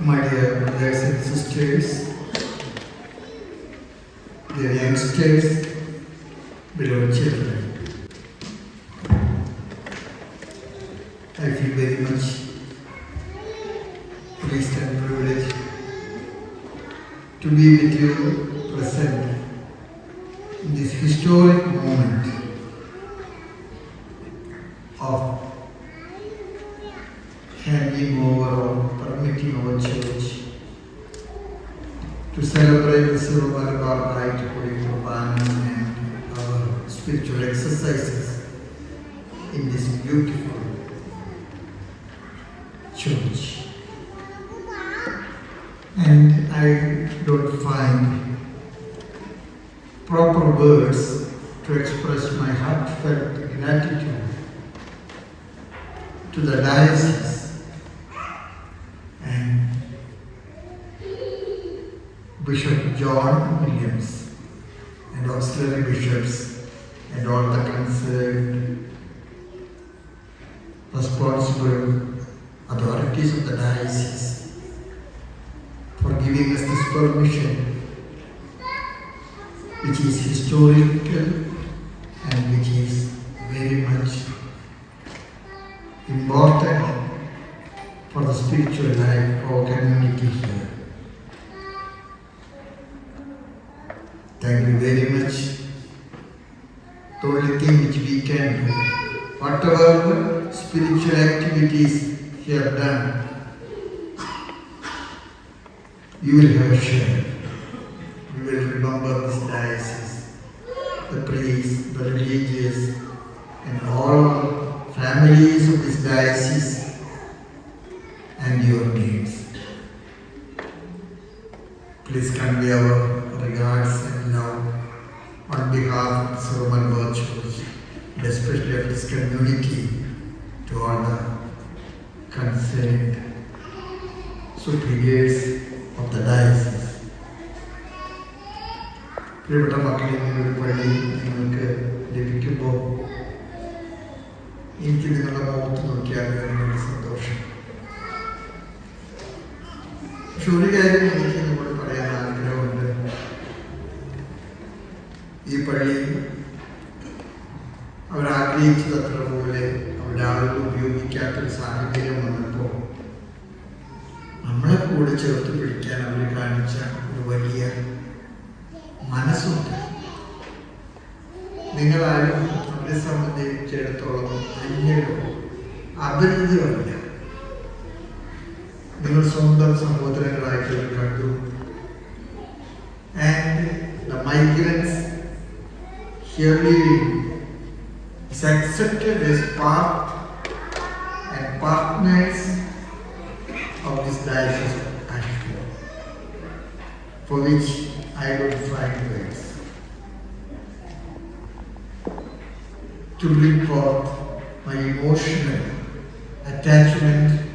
my dear brothers and sisters, dear youngsters, beloved children. I feel very much pleased and privileged to be with you present in this historic moment of handing over or permitting our church to celebrate the Silver Night Holy Qurbana and our spiritual exercises in this beautiful church. And I don't find proper words to express my heartfelt gratitude to the diocese and Bishop John Williams and auxiliary bishops and all the concerned responsible authorities of the diocese for giving us this permission which is historical and which is very much important for the spiritual life of our community here. Thank you very much. The only which we can do, whatever spiritual activities you have done, you will have a share. You will remember this diocese, the priests, the religious, and all families of this diocese and your needs. Please convey our on behalf of the Roman World Church, and especially of this community, to all the concerned superiors of the diocese. പ്രിയപ്പെട്ട മക്കളെ നിങ്ങളുടെ പള്ളി നിങ്ങൾക്ക് ലഭിക്കുമ്പോൾ എനിക്ക് നിങ്ങളുടെ മുഖത്ത് നോക്കിയാൽ വളരെ സന്തോഷം പക്ഷെ ഒരു കാര്യം എനിക്ക് പള്ളി അവരാഗ്രഹിച്ചതത്ര പോലെ അവരുടെ ആളുകൾ ഉപയോഗിക്കാത്തൊരു സാഹചര്യം വന്നപ്പോൾ നമ്മളെ കൂടെ ചേർത്ത് പിടിക്കാൻ അവർ കാണിച്ച ഒരു വലിയ മനസ്സുണ്ട്. നിങ്ങളാരും അവരെ സംബന്ധിച്ചിടത്തോളം അന്യരോ അപരിചിതമല്ല നിങ്ങൾ സ്വന്തം സഹോദരങ്ങളായിട്ട് കണ്ടു. And the migrants Clearly, is accepted as part and partners of this diocese Ashford, for which I will find words to bring forth my emotional attachment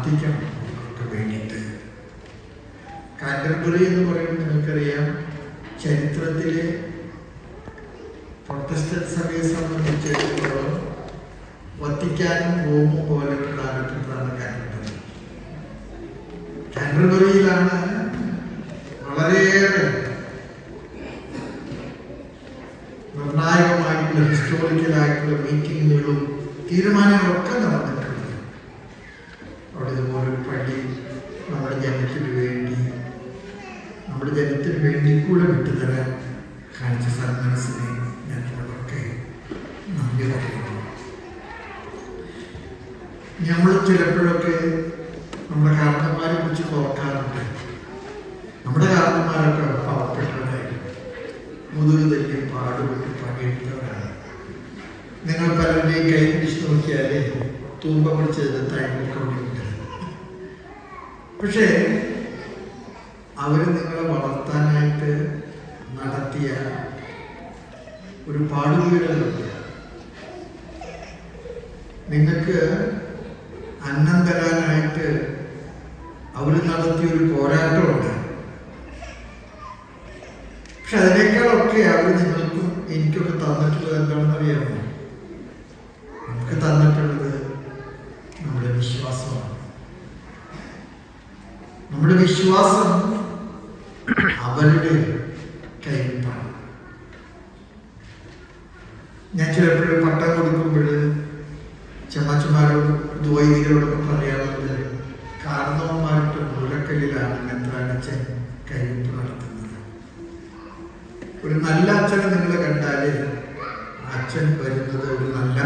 പ്രാർത്ഥിക്കണം നിങ്ങൾക്ക് വേണ്ടിയിട്ട്. കാറ്റർബറി എന്ന് പറയുമ്പോൾ നിങ്ങൾക്കറിയാം ചരിത്രത്തിലെ പ്രൊട്ടസ്റ്റന്റ് സഭയെ സംബന്ധിച്ചിടത്തോളം വത്തിക്കാനും റോമും പോലെ പ്രധാനപ്പെട്ടതാണ് കാറ്റർബറി. കാറ്റർബറിയിലാണ് വളരെയേറെ നിർണായകമായിട്ടുള്ള ഹിസ്റ്റോറിക്കലായിട്ടുള്ള മീറ്റിങ്ങുകളും തീരുമാനങ്ങളൊക്കെ നടന്നിട്ടുണ്ട് നമ്മുടെ കാരണന്മാരെ കുറിച്ച് ഓർക്കാറുണ്ട്. നമ്മുടെ കാരണന്മാരൊക്കെ പാവപ്പെട്ടവരായിരുന്നു മുതുകു തല്ലി പാടുപെട്ട് നിങ്ങൾ പലരുടെയും കൈ പിടിച്ച് നോക്കിയാലേ തൂമ്പ പിടിച്ച് തൈമൊക്കെ പക്ഷേ അവർ നിങ്ങളെ വളർത്താനായിട്ട് നടത്തിയ ഒരു പാടുവീരലുണ്ട് നിങ്ങൾക്ക് അന്നം തരാനായിട്ട് നടത്തിയ ഒരു പോരാട്ടമുണ്ട്. പക്ഷെ അതിനേക്കാളൊക്കെ അവർ നിങ്ങൾക്കും എനിക്കൊക്കെ തന്നിട്ടുള്ളത് എന്താണെന്ന് അറിയാമോ നമുക്ക് തന്നിട്ടുള്ളത് നമ്മുടെ വിശ്വാസമാണ്. നമ്മുടെ വിശ്വാസം അവരുടെ കൈപ്പാണ് ഞാൻ ചിലപ്പോഴും പട്ടം കൊടുക്കുമ്പോൾ വരുന്നത് ഒരു നല്ല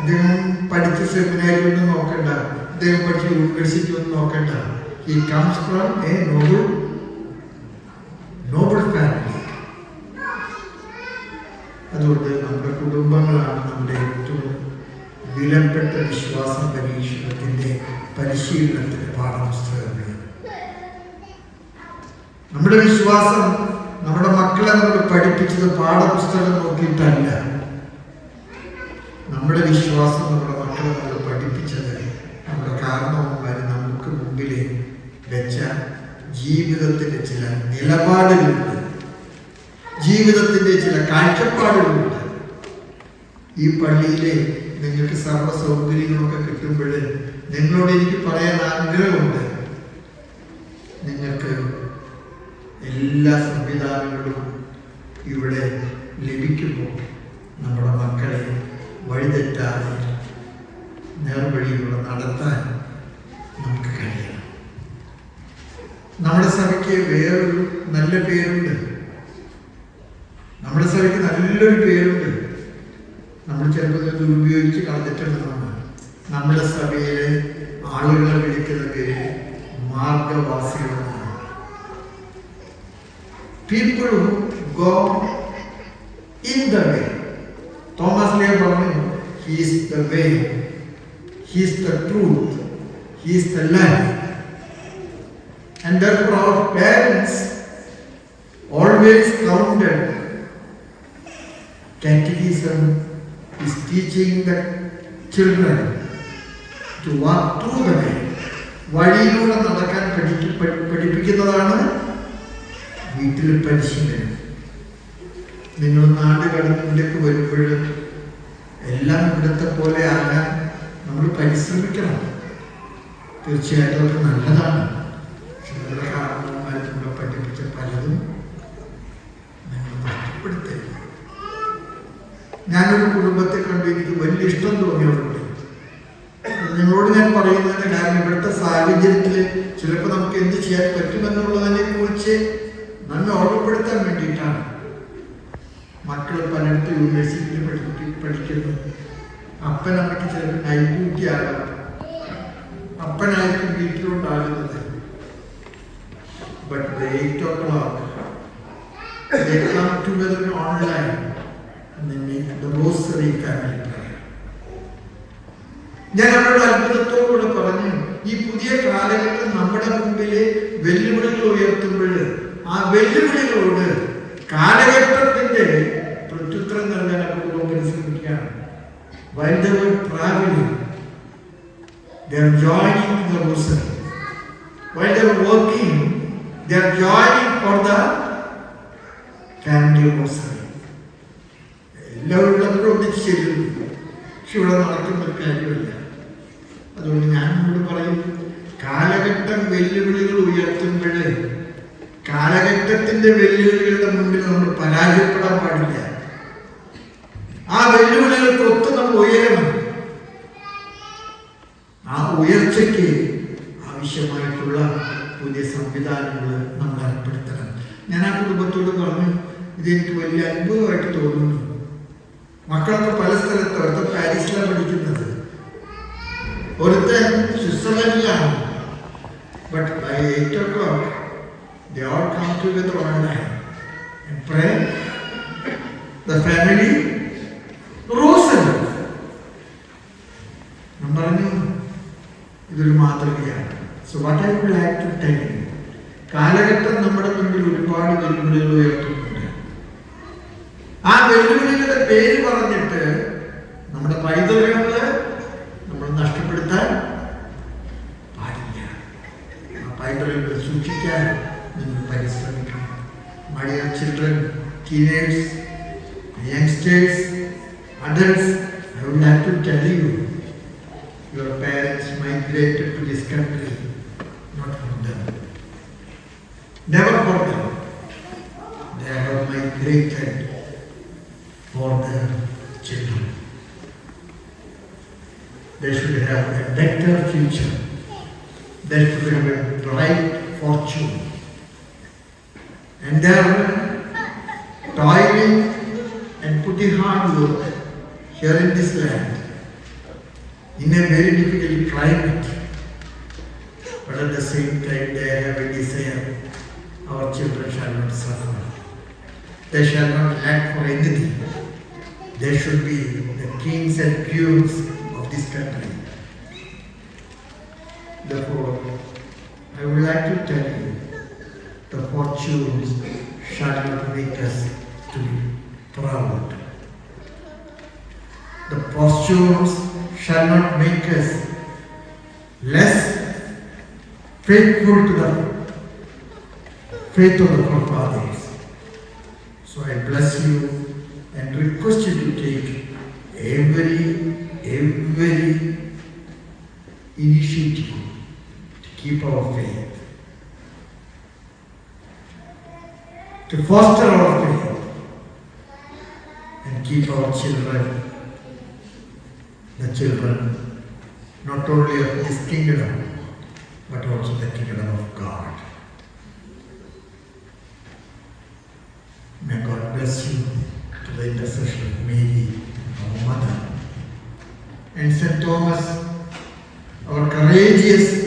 അദ്ദേഹം പഠിച്ച സെമിനാരിൽ ഒന്നും നോക്കണ്ട. അദ്ദേഹം പഠിച്ച യൂണിവേഴ്സിറ്റി ഒന്നും നോക്കണ്ട. ഈ comes from a noble noble family അതുകൊണ്ട് നമ്മുടെ കുടുംബങ്ങളാണ് നമ്മുടെ ഏറ്റവും വിലപ്പെട്ട വിശ്വാസ പരീക്ഷണത്തിന്റെ പരിശീലനത്തിന്റെ പാഠപുസ്തകങ്ങൾ. നമ്മുടെ വിശ്വാസം നമ്മുടെ മക്കളെ നമ്മൾ പഠിപ്പിച്ചത് പാഠപുസ്തകം നോക്കിയിട്ടല്ല. നമ്മുടെ വിശ്വാസം നമ്മുടെ മക്കളെ നമ്മൾ പഠിപ്പിച്ചത് നമ്മുടെ കാരണവന്മാർ നമുക്ക് മുമ്പിൽ വെച്ച ജീവിതത്തിന്റെ ചില നിലപാടുകളുണ്ട്. ജീവിതത്തിന്റെ ചില കാഴ്ചപ്പാടുകളുണ്ട്. ഈ പള്ളിയിലെ നിങ്ങൾക്ക് സർവ സൗകര്യങ്ങളൊക്കെ കിട്ടുമ്പോൾ നിങ്ങളോട് എനിക്ക് പറയാൻ ആഗ്രഹമുണ്ട് നിങ്ങൾക്ക് എല്ലാ സംവിധാനങ്ങളും ഇവിടെ ലഭിക്കുമ്പോൾ നമ്മുടെ മക്കളെ വഴിതെറ്റാതെ നേർവഴിയിലൂടെ നടത്താൻ നമുക്ക് കഴിയണം. നമ്മുടെ സഭയ്ക്ക് വേറൊരു നല്ല പേരുണ്ട്. നമ്മുടെ സഭയ്ക്ക് നല്ലൊരു പേരുണ്ട്. നമ്മൾ ചിലപ്പോൾ ദുരുപയോഗിച്ച് കളഞ്ഞിട്ടുണ്ടെന്നാണ് നമ്മുടെ സഭയിലെ ആളുകളെ വിളിക്കുന്ന പേര് മാർഗവാസികളെന്നാണ് people go in the way Thomas ലേ പറഞ്ഞു he's the way he's the truth he's the life and therefore our parents always counted catechism is teaching the children to walk through the way വഴിയിലൂടെ നടക്കാൻ പഠിക്ക പഠി- പഠിപ്പിക്കുന്നതാണ് വീട്ടിൽ പരിശീലനം. നിങ്ങൾ നാട് കടന്നിലേക്ക് വരുമ്പോൾ എല്ലാം ഇവിടുത്തെ പോലെ ആകാൻ നമ്മൾ പരിശ്രമിക്കണം. തീർച്ചയായിട്ടും അത് നല്ലതാണ്. പക്ഷെ നമ്മുടെ പഠിപ്പിച്ച പലതും നിങ്ങൾ നഷ്ടപ്പെടുത്തില്ല ഞാനൊരു കുടുംബത്തെ കണ്ടു എനിക്ക് വലിയ ഇഷ്ടം തോന്നിയവരുണ്ട്. നിങ്ങളോട് ഞാൻ പറയുന്നതിന് കാരണം ഇവിടുത്തെ സാഹചര്യത്തിൽ ചിലപ്പോൾ നമുക്ക് എന്ത് ചെയ്യാൻ പറ്റുമെന്നുള്ളതിനെ കുറിച്ച് ഓർമ്മപ്പെടുത്താൻ വേണ്ടിയിട്ടാണ് മക്കൾ പലയിടത്തും യൂണിവേഴ്സിറ്റിയിൽ പഠിപ്പി പഠിക്കുന്നു അപ്പനമ്മയ്ക്ക് ചിലപ്പോൾ ഡ്യൂട്ടി ആകാം അപ്പനായിരിക്കും വീട്ടിലുണ്ടാകുന്നത് but eight o'clock they together online. ഞാൻ അവരോട് അത്ഭുതത്തോടുകൂടെ പറഞ്ഞു ഈ പുതിയ കാലഘട്ടം നമ്മുടെ മുമ്പിലെ വെല്ലുവിളികൾ ഉയർത്തുമ്പോൾ ആ വെല്ലുവിളികളോട് കാലഘട്ടത്തിന്റെ പ്രത്യുത്തരം നൽകാൻ the ഫാമിലി റോസറി എല്ലാവരും പക്ഷെ ഇവിടെ നടക്കുന്ന കാര്യമില്ല. അതുകൊണ്ട് ഞാൻ ഇവിടെ പറയും കാലഘട്ടം വെല്ലുവിളികൾ ഉയർത്തുമ്പോൾ കാലഘട്ടത്തിന്റെ വെല്ലുവിളികളുടെ മുമ്പിൽ നമ്മൾ പരാജയപ്പെടാൻ പാടില്ല. ആ വെല്ലുവിളികൾക്കൊത്ത് നമ്മൾ ഉയരണം. ആ ഉയർച്ചയ്ക്ക് ആവശ്യമായിട്ടുള്ള പുതിയ സംവിധാനങ്ങൾ നമ്മൾ ഏർപ്പെടുത്തണം. ഞാൻ ആ കുടുംബത്തോട് പറഞ്ഞു ഇതെനിക്ക് വലിയ അത്ഭുതമായിട്ട് തോന്നുന്നു. മക്കളൊക്കെ പല സ്ഥലത്ത് ഒരുത്തൻ പാരീസിലാണ് പഠിക്കുന്നത്. ഒരുത്തൻ സ്വിറ്റ്സർലൻഡിലാണ്. But by eight o all come together online and pray. The family family Rosen ഞാൻ പറഞ്ഞു ഇതൊരു മാതൃകയാണ്. So what I would like to tell you കാലഘട്ടം നമ്മുടെ മുമ്പിൽ ഒരുപാട് വെല്ലുവിളികൾ ഉയർത്തുന്നുണ്ട്. ആ വെല്ലുവിളികളുടെ പേര് പറഞ്ഞിട്ട് നമ്മുടെ പൈതൃകങ്ങൾ നമ്മൾ നഷ്ടപ്പെടുത്താൻ പാടില്ല. ആ പൈതൃകങ്ങൾ സൂക്ഷിക്കാൻ നിങ്ങൾ പരിശ്രമിക്കണം മടിയ children teeners youngsters adults I would have to tell you your parents migrated to this country not for them never for them they have migrated for their children. They should have a better future. They should have a bright fortune. Are toiling and putting hard work here in this land in a very difficult climate. But at the same time, they have a desire our children shall not suffer. They shall not lack for anything. They should be the kings and queens of this country. Therefore, I would like to tell you, the fortunes shall not make us to be proud. The fortunes shall not make us less faithful to the faith of the forefathers. So I bless you and request you to take every, every initiative to keep our faith, to foster our faith, and keep our children, the children, not only of this kingdom, but also the kingdom of God. May God bless you to the intercession of Mary, our mother, and St. Thomas, our courageous